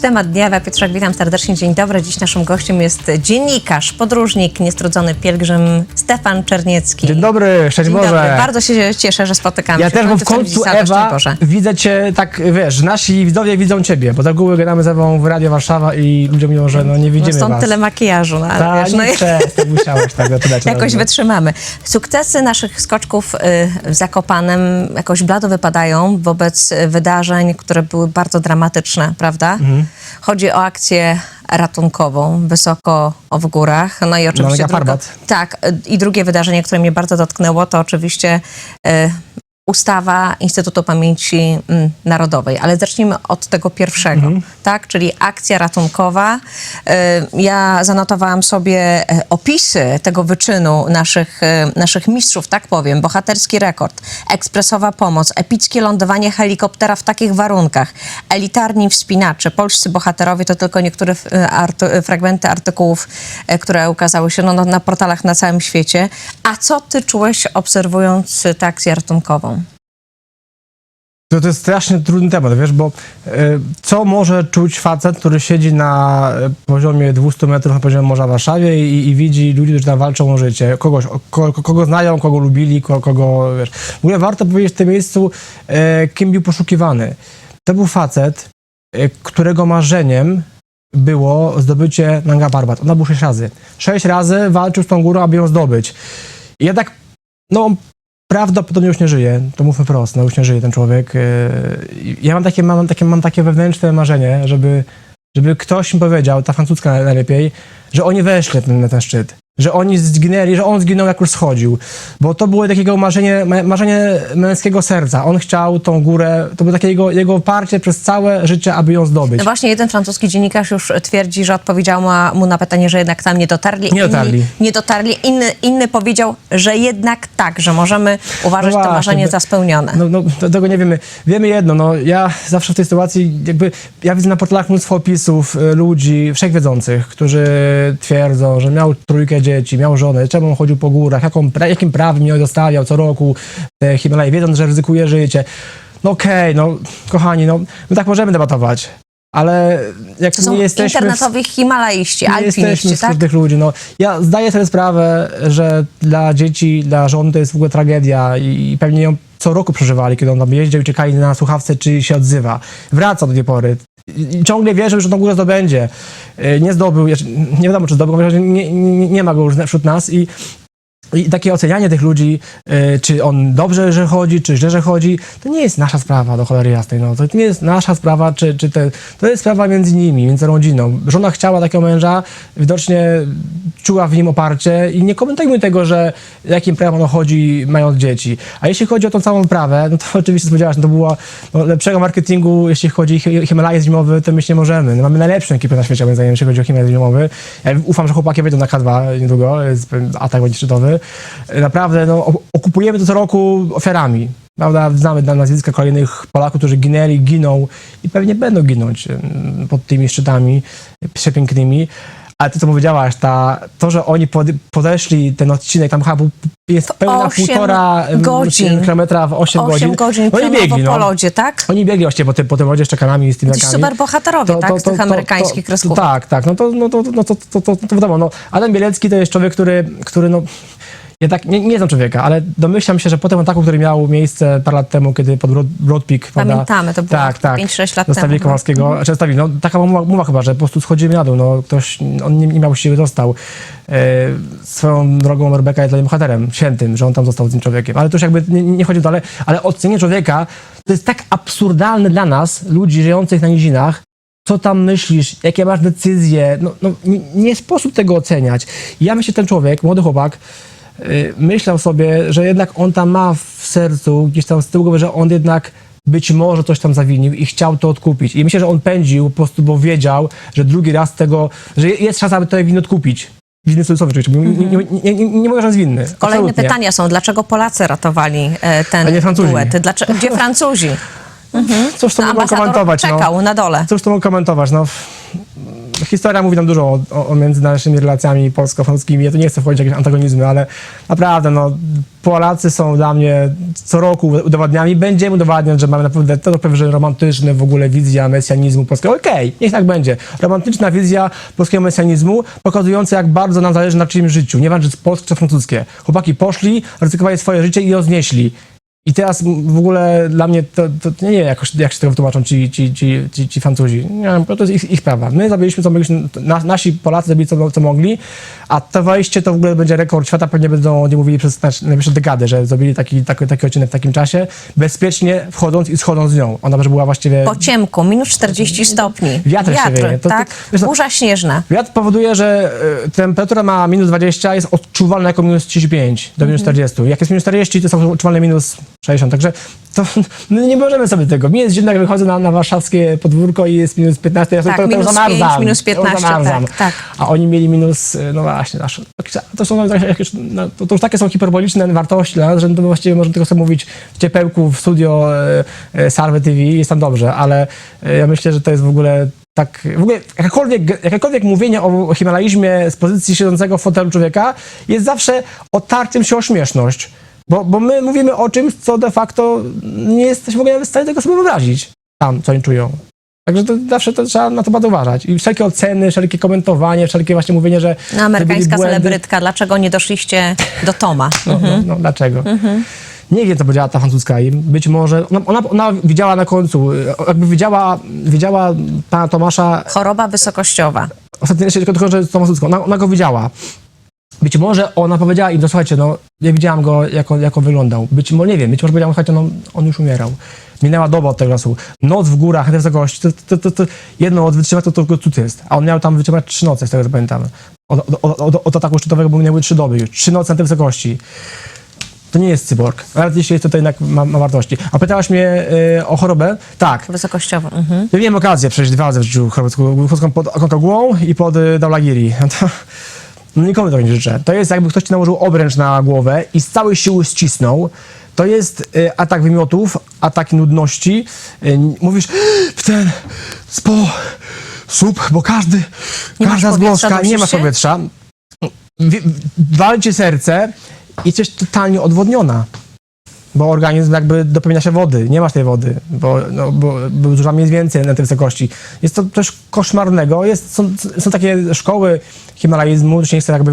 Temat dnia, Ewa Pietrzak, witam serdecznie, dzień dobry. Dziś naszym gościem jest dziennikarz, podróżnik, niestrudzony pielgrzym Stefan Czerniecki. Dzień dobry, szczęść Boże. dobry, bardzo się cieszę, że spotykamy Ja się. też, bo w końcu Ewa, widzę cię tak, wiesz, nasi widzowie widzą ciebie, bo tak długo gadamy z Ewą w Radio Warszawa i ludzie mówią, że no nie No widzimy stąd was. tyle makijażu, no, ale Ta, wiesz, no przestań, musiałeś tak dodać. jakoś wytrzymamy. Sukcesy naszych skoczków y, w Zakopanem jakoś blado wypadają wobec wydarzeń, które były bardzo dramatyczne, prawda? Mhm. Chodzi o akcję ratunkową wysoko w górach. No i oczywiście Mega druga, Parbat. tak, y, i drugie wydarzenie, które mnie bardzo dotknęło, to oczywiście y, ustawa Instytutu Pamięci mm, Narodowej. Ale zacznijmy od tego pierwszego, tak? Czyli akcja ratunkowa. Y, Ja zanotowałam sobie e, opisy tego wyczynu naszych, e, naszych mistrzów, tak powiem. Bohaterski rekord, ekspresowa pomoc, epickie lądowanie helikoptera w takich warunkach, elitarni wspinacze, polscy bohaterowie, to tylko niektóre f- e, arty, e, fragmenty artykułów, e, które ukazały się no, no, na portalach na całym świecie. A co ty czułeś obserwując e, tę akcję ratunkową? To, to jest strasznie trudny temat, wiesz, bo e, co może czuć facet, który siedzi na e, poziomie 200 metrów na poziomie Morza w Warszawie i, i widzi ludzi, którzy tam walczą o życie, kogoś, kogo znają, kogo lubili, ko, kogo, wiesz. W ogóle warto powiedzieć w tym miejscu, e, kim był poszukiwany. To był facet, e, którego marzeniem było zdobycie Nanga Parbat. Ona był sześć razy. Sześć razy walczył z tą górą, aby ją zdobyć. I ja tak, no, prawdopodobnie już nie żyje, to mówmy prosto, no już nie żyje ten człowiek. Yy, Ja mam takie, mam takie, mam takie wewnętrzne marzenie, żeby, żeby ktoś mi powiedział, ta francuska naj- najlepiej, że oni weszli na ten szczyt. Że oni zginęli, że on zginął jak już schodził. Bo to było takiego marzenie, ma- marzenie męskiego serca. On chciał tą górę, to było takie jego, jego oparcie przez całe życie, aby ją zdobyć. No właśnie jeden francuski dziennikarz już twierdzi, że odpowiedział mu na pytanie, że jednak tam nie dotarli. Nie dotarli. Inni, nie dotarli. Inny, inny powiedział, że jednak tak, że możemy uważać No to marzenie za spełnione. No, no tego nie wiemy. Wiemy jedno, no ja zawsze w tej sytuacji jakby, ja widzę na portalach mnóstwo opisów y, ludzi wszechwiedzących, którzy twierdzą, że miał trójkę dzieci, miał żonę, czemu on chodził po górach, jaką, jakim prawem ją dostawiał co roku te Himalaje, wiedząc, że ryzykuje życie. No okej, no kochani, no my tak możemy debatować, ale jak To są nie jesteśmy... internetowi himalaiści, nie jesteśmy wśród tak? tych ludzi. No, ja zdaję sobie sprawę, że dla dzieci, dla żon to jest w ogóle tragedia i, i pewnie ją co roku przeżywali, kiedy on tam jeździł i czekali na słuchawce, czy się odzywa. Wraca do tej pory. Ciągle wierzył, że tą górę zdobędzie. Y, Nie zdobył, nie wiadomo czy zdobył, bo nie, nie, nie ma go już wśród nas i i takie ocenianie tych ludzi, y, czy on dobrze, że chodzi, czy źle, że chodzi, to nie jest nasza sprawa do cholery jasnej. No. To nie jest nasza sprawa, czy, czy te, to jest sprawa między nimi, między rodziną. Żona chciała takiego męża, widocznie czuła w nim oparcie i nie komentujmy tego, że jakim prawem on chodzi, mając dzieci. A jeśli chodzi o tą całą prawę, no to oczywiście spodziewałaś, no to było no, lepszego marketingu, jeśli chodzi o Hi- Himalaje zimowy, to myślę nie możemy. No, mamy najlepszą ekipę na świecie, moim zdaniem, jeśli chodzi o Himalaje zimowy. Ja ufam, że chłopaki wejdą na K2 niedługo, pewien atak będzie szczytowy. Naprawdę, no, okupujemy to co roku ofiarami. Prawda? Znamy na- nazwiska kolejnych Polaków, którzy ginęli, giną i pewnie będą ginąć pod tymi szczytami przepięknymi. Ale to, co powiedziałaś, ta, to, że oni pod, podeszli ten odcinek, tam chyba jest pełna półtora godzin. kilometra w 8, 8 godzin. godzin biegli, po no. lodzie, tak? Oni biegli właśnie po tym, po tym lodzie z czekanami i z tymi Ci lakami. super bohaterowie, tak? Z tych amerykańskich to, kreskówek. Tak, tak, no to, no to, no to, to, to, to wiadomo, no, Adam Bielecki to jest człowiek, który, który no, ja tak nie, nie znam człowieka, ale domyślam się, że po tym ataku, który miał miejsce parę lat temu, kiedy pod Broad, Broad Peak, prawda? Pamiętamy, to było tak, tak, 5-6 lat zostawili temu. Kowalskiego, Mhm. czy zostawili, no taka mowa, mowa chyba, że po prostu schodzimy na dół, no ktoś, on nie, nie miał siły, został. E, swoją drogą Rebeka jest dla niej bohaterem, świętym, że on tam został z tym człowiekiem, ale to już jakby nie, nie chodzi dalej, ale ocenienie człowieka to jest tak absurdalne dla nas, ludzi żyjących na nizinach, co tam myślisz, jakie masz decyzje, no, no nie, nie sposób tego oceniać. Ja myślę, ten człowiek, młody chłopak, y, myślał sobie, że jednak on tam ma w sercu, gdzieś tam z tyłu głowy, że on jednak być może coś tam zawinił i chciał to odkupić. I myślę, że on pędził po prostu, bo wiedział, że drugi raz tego, że jest szansa, aby to winno odkupić. W innym cudzysłowie oczywiście, nie, nie, nie, nie, mówię, że jest winny. Mhm. Kolejne Absolutnie. pytania są, dlaczego Polacy ratowali e, ten A nie Francuzi. duet? Dlaczego, gdzie Francuzi? Cóż to mogą Ambasador komentować, no. czekał na dole. Cóż to mogę komentować? No, historia mówi nam dużo o, o, o między naszymi relacjami polsko-francuskimi. Ja tu nie chcę wchodzić w jakieś antagonizmy, ale naprawdę, no, Polacy są dla mnie co roku udowadniami. Będziemy udowadniać, że mamy naprawdę to pewnie romantyczne w ogóle wizja mesjanizmu polskiego. Okej, niech tak będzie. Romantyczna wizja polskiego mesjanizmu, pokazująca, jak bardzo nam zależy na czyimś życiu. Nieważne, czy polskie, czy francuskie. Chłopaki poszli, ryzykowali swoje życie i je. I teraz w ogóle dla mnie to, to nie wiem, jak, jak się tego wytłumaczą ci, ci, ci, ci, ci Francuzi. Nie wiem, to jest ich, ich sprawa. My zrobiliśmy, co mogliśmy, na, nasi Polacy zrobili, co, co mogli, a to wejście to w ogóle będzie rekord świata, pewnie będą o nim mówili przez najbliższe dekady, że zrobili taki, taki, taki odcinek w takim czasie, bezpiecznie wchodząc i schodząc z nią. Ona też była właściwie... Po ciemku, minus 40 stopni. Wiatr się wieje. To- to- tak? co- Burza śnieżna. Wiatr powoduje, że y, temperatura ma minus 20, jest odczuwalna jako minus 35 do minus 40. Jak jest minus 40, to jest odczuwalne minus 60. Także to no nie możemy sobie tego. Mi jest zimno, jak wychodzę na, na warszawskie podwórko i jest minus 15, ja Tak, to, to minus zamarzam. 5, minus To 15, zamarzam. tak, tak. A oni mieli minus, y, no właśnie, aż, to są no, jakieś, no, to, to już takie są hiperboliczne wartości dla nas, że to właściwie możemy tylko sobie mówić w ciepełku w studio e, e, Sarwy TV i jest tam dobrze, ale e, ja myślę, że to jest w ogóle tak, w ogóle jakakolwiek, jakakolwiek mówienie o himalaizmie z pozycji siedzącego w fotelu człowieka jest zawsze otarciem się o śmieszność. Bo, bo my mówimy o czymś, co de facto nie jesteśmy w ogóle w stanie tego sobie wyobrazić. Tam, co oni czują. Także to zawsze to trzeba na to bardzo uważać. I wszelkie oceny, wszelkie komentowanie, wszelkie właśnie mówienie, że No, amerykańska celebrytka, dlaczego nie doszliście do Toma? No, no, no dlaczego? Nie wiem, co powiedziała ta francuska. Być może, ona, ona, ona widziała na końcu, jakby widziała, widziała pana Tomasza Choroba wysokościowa. ostatecznie tylko, tylko że z tą francuską, ona, ona go widziała. Być może ona powiedziała im, no słuchajcie, no ja widziałam go, jak on, jak on wyglądał. Być może, nie wiem, być może powiedziała, słuchajcie, no on już umierał. Minęła doba od tego czasu. Noc w górach, tej wysokości, to, to, to, to jedno od wytrzymać to tylko cud jest. A on miał tam wytrzymać trzy noce, z tego co pamiętam. Od, od, od, od, ataku szczytowego, bo miały trzy doby już. Trzy noce na tej wysokości. To nie jest cyborg, nawet jeśli jest to, to jednak ma, ma wartości. A pytałaś mnie y, o chorobę? Tak. Wysokościowa. Mhm. Ja miałem okazję przejść dwa razy w życiu chorobowską pod Aconcagua i pod y, Daulagiri. No to no nikomu tego nie życzę. To jest jakby ktoś ci nałożył obręcz na głowę i z całej siły ścisnął. To jest y, atak wymiotów, atak nudności. Y, mówisz w ten sposób, bo każdy, Nie masz każda powietrza, nie masz się? powietrza. Wi- Walczy serce i jesteś totalnie odwodniona bo organizm jakby dopełnia się wody, nie masz tej wody, bo, no, bo, bo zużywamy jest więcej na tej wysokości. Jest to coś koszmarnego, jest, są, są takie szkoły himalaizmu, już nie chcę jakby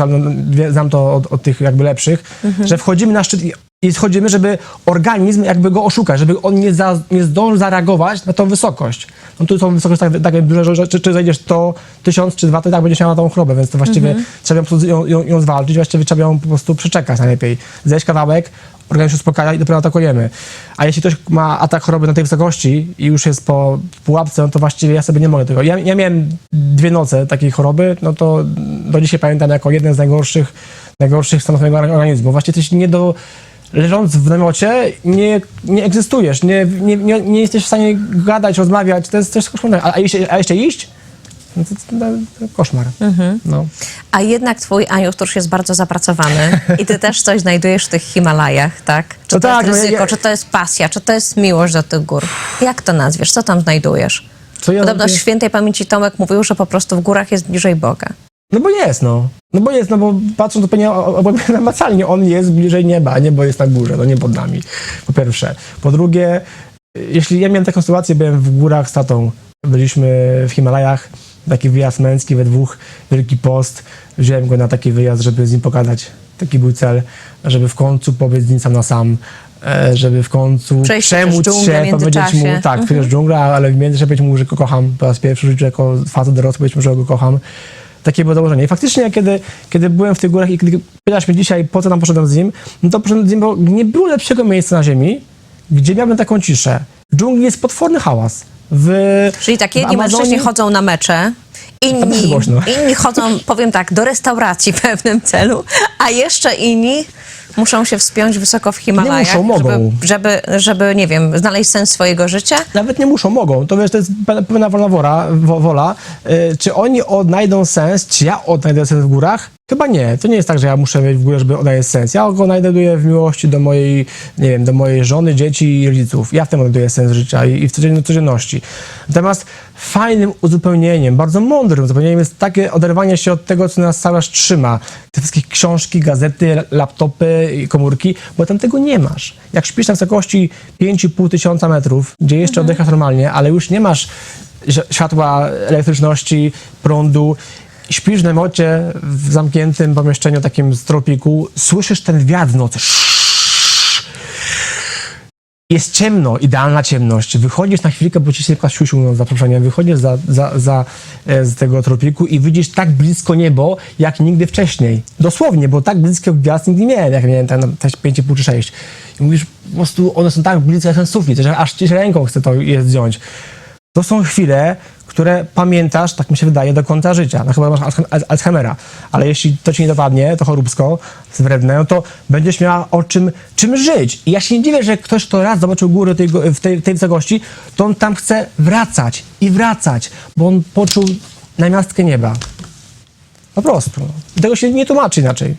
ale no, wie- znam to od, od tych jakby lepszych, że wchodzimy na szczyt i, i schodzimy, żeby organizm jakby go oszukać, żeby on nie, za, nie zdążył zareagować na tą wysokość. No tu są wysokości tak, takie duże, że czy, czy zejdziesz to tysiąc czy dwa, to tak będziesz miała tą chorobę, więc to właściwie trzeba ją, po prostu ją, ją, ją zwalczyć, właściwie trzeba ją po prostu przeczekać najlepiej. Zejść kawałek, organizm się uspokaja i dopiero atakujemy. A jeśli ktoś ma atak choroby na tej wysokości i już jest po pułapce, no to właściwie ja sobie nie mogę tego. Ja, ja miałem dwie noce takiej choroby, no to do dzisiaj pamiętam jako jeden z najgorszych, najgorszych stanów mojego organizmu. Właściwie jesteś nie do... Leżąc w namiocie nie, nie egzystujesz, nie, nie, nie, nie jesteś w stanie gadać, rozmawiać, to jest coś koszmarnego. A, a, jeszcze, a jeszcze iść? No to, to, to koszmar. No. A jednak twój Aniusz jest bardzo zapracowany i ty też coś znajdujesz w tych Himalajach, tak? Czy No to tak, no jest ryzyko, ja- czy to jest pasja, czy to jest miłość do tych gór? Jak to nazwiesz? Co tam znajdujesz? Co ja Podobno robię? świętej pamięci Tomek mówił, że po prostu w górach jest bliżej Boga. No bo jest, no. No bo jest, no bo patrząc zupełnie namacalnie, on jest bliżej nieba, a niebo jest na górze, no nie pod nami, po pierwsze. Po drugie, jeśli ja miałem taką sytuację, byłem w górach z tatą, byliśmy w Himalajach, taki wyjazd męski we dwóch, Wielki Post, wziąłem go na taki wyjazd, żeby z nim pogadać. Taki był cel, żeby w końcu powiedz z nim sam na sam, e, żeby w końcu Przejść przemóc się, powiedzieć mu, tak, Mhm. przejść dżungla, ale w międzyczasie powiedzieć mu, że go kocham, po raz pierwszy w życiu jako facet dorosły, powiedzieć mu, że go kocham. Takie było założenie. I faktycznie, kiedy, kiedy byłem w tych górach i kiedy pytasz mnie dzisiaj, po co tam poszedłem z nim, no to poszedłem z nim, bo nie było lepszego miejsca na ziemi, gdzie miałbym taką ciszę. W dżungli jest potworny hałas. W, Czyli tak, jedni mężczyźni chodzą na mecze, inni, inni chodzą, powiem tak, do restauracji w pewnym celu, a jeszcze inni Muszą się wspiąć wysoko w Himalajach, muszą, mogą. Żeby, żeby, żeby, nie wiem, znaleźć sens swojego życia. Nawet nie muszą, mogą. To wiesz, to jest pe- pełna wolna wola. wo- wola. Y, czy oni odnajdą sens, czy ja odnajdę sens w górach? Chyba nie. To nie jest tak, że ja muszę mieć w górę, żeby odnaleźć sens. Ja go odnajduję w miłości do mojej, nie wiem, do mojej żony, dzieci i rodziców. Ja w tym odnajduję sens życia i, i w codzien- codzienności. Natomiast fajnym uzupełnieniem, bardzo mądrym uzupełnieniem jest takie oderwanie się od tego, co nas cały czas trzyma. Te wszystkie książki, gazety, laptopy komórki, bo tam tego nie masz. Jak śpisz na wysokości 5,5 tysiąca metrów, gdzie jeszcze oddychasz normalnie, ale już nie masz światła, elektryczności, prądu, śpisz w namocie w zamkniętym pomieszczeniu takim z tropiku, słyszysz ten wiatr w nocy. Jest ciemno, idealna ciemność. Wychodzisz na chwilkę, bo ci się siusiu, no, za przeproszeniem, wychodzisz za, za, za, e, z tego tropiku i widzisz tak blisko niebo, jak nigdy wcześniej. Dosłownie, bo tak blisko gwiazd nigdy nie miałem, jak miałem tam też 5,5 czy 6. I mówisz, po prostu one są tak blisko jak ten sufit, że aż ci ręką chce to je zdjąć. To są chwile, które pamiętasz, tak mi się wydaje, do końca życia. No chyba masz Alzhe- Al- Alzheimera, ale jeśli to ci nie dopadnie, to choróbsko, wredne, no to będziesz miała o czym, czym żyć. I ja się nie dziwię, że ktoś, kto raz zobaczył góry tej, w tej, tej wysokości, to on tam chce wracać i wracać, bo on poczuł namiastkę nieba. Po prostu. Tego się nie tłumaczy inaczej.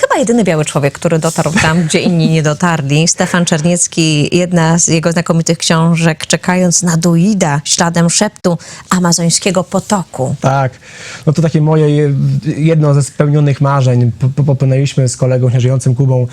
Chyba jedyny biały człowiek, który dotarł tam, gdzie inni nie dotarli. Stefan Czerniecki, jedna z jego znakomitych książek, czekając na Duida, śladem szeptu amazońskiego potoku. Tak, no to takie moje je- jedno ze spełnionych marzeń. P- p- Popłynęliśmy z kolegą nieżyjącym Kubą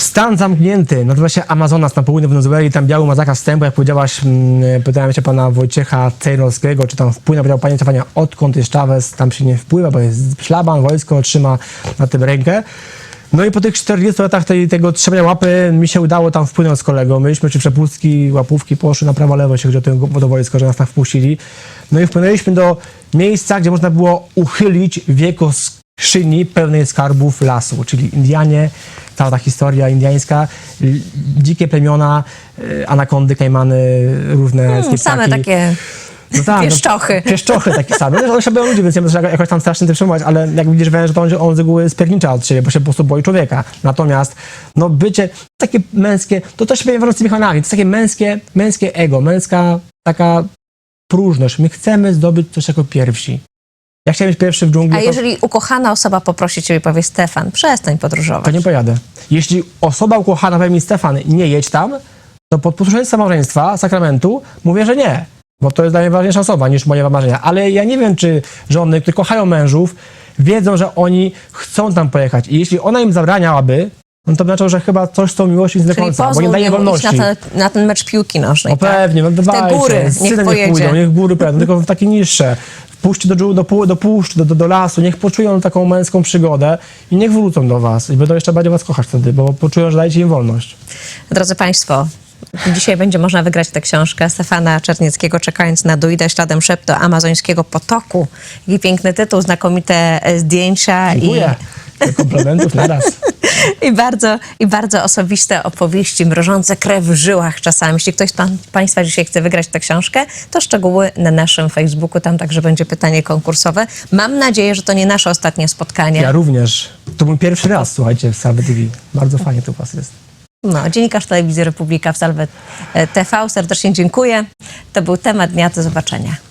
stan zamknięty, nazywa się Amazonas na południu Wenezueli, tam biały ma zakaz wstępu, jak powiedziałaś, pytałem się pana Wojciecha Cejrowskiego, czy tam wpływa, powiedział panie Stefania, odkąd jest Chavez, tam się nie wpływa, bo jest szlaban, wojsko trzyma na tym rękę. No i po tych 40 latach tej, tego trzymania łapy mi się udało tam wpłynąć z kolegą. Myśmy czy przepustki, łapówki poszły na prawo, lewo, jeśli chodzi o to wodowojsko, że nas tam wpuścili. No i wpłynęliśmy do miejsca, gdzie można było uchylić wieko skrzyni pełnej skarbów lasu, czyli Indianie, cała ta historia indiańska, dzikie plemiona, y, anakondy, kajmany, różne Hmm, same takie No tak, pieszczochy. No, pieszczochy takie same. No, one się boją ludzi, więc nie muszę jakoś tam strasznie tym przejmować, ale jak widzisz węż, to on, on z reguły spiernicza od siebie, bo się po prostu boi człowieka. Natomiast, no bycie takie męskie, to też się w z Michanami, to jest takie męskie, męskie ego, męska taka próżność. My chcemy zdobyć coś jako pierwsi. Ja chciałem być pierwszy w dżungli, A to- jeżeli ukochana osoba poprosi ciebie i powie Stefan, przestań podróżować. to nie pojadę. Jeśli osoba ukochana powie mi Stefan, nie jedź tam, to pod posłuszeństwem małżeństwa, sakramentu, mówię, że nie. Bo to jest dla mnie ważniejsza osoba niż moje marzenia. Ale ja nie wiem, czy żony, które kochają mężów, wiedzą, że oni chcą tam pojechać. I jeśli ona im zabraniałaby, no to znaczy, że chyba coś z tą miłością jest nie do Czyli końca, bo nie pozwól daje iść wolności. na ten, na ten mecz piłki nożnej. No tak? pewnie, no dawajcie. góry, z niech synem pojedzie. pójdą, niech góry pojadą, tylko w takie niższe. Wpuśćcie do, do, pół- do puszczy, do, do, do lasu, niech poczują taką męską przygodę i niech wrócą do was. I będą jeszcze bardziej was kochać wtedy, bo poczują, że dajecie im wolność. Drodzy Państwo, dzisiaj będzie można wygrać tę książkę Stefana Czernieckiego, czekając na Duida śladem szeptu amazońskiego potoku. Jaki piękny tytuł, znakomite e, zdjęcia i, Dziękuję. Komplementów naraz. i, bardzo, i bardzo osobiste opowieści, mrożące krew w żyłach czasami. Jeśli ktoś z pan, Państwa dzisiaj chce wygrać tę książkę, to szczegóły na naszym Facebooku, tam także będzie pytanie konkursowe. Mam nadzieję, że to nie nasze ostatnie spotkanie. Ja również. To mój pierwszy raz, słuchajcie, w Salve TV. Bardzo fajnie tu u was jest. No, dziennikarz Telewizji Republika w Salwe e, TV. Serdecznie dziękuję. To był temat dnia. Do zobaczenia.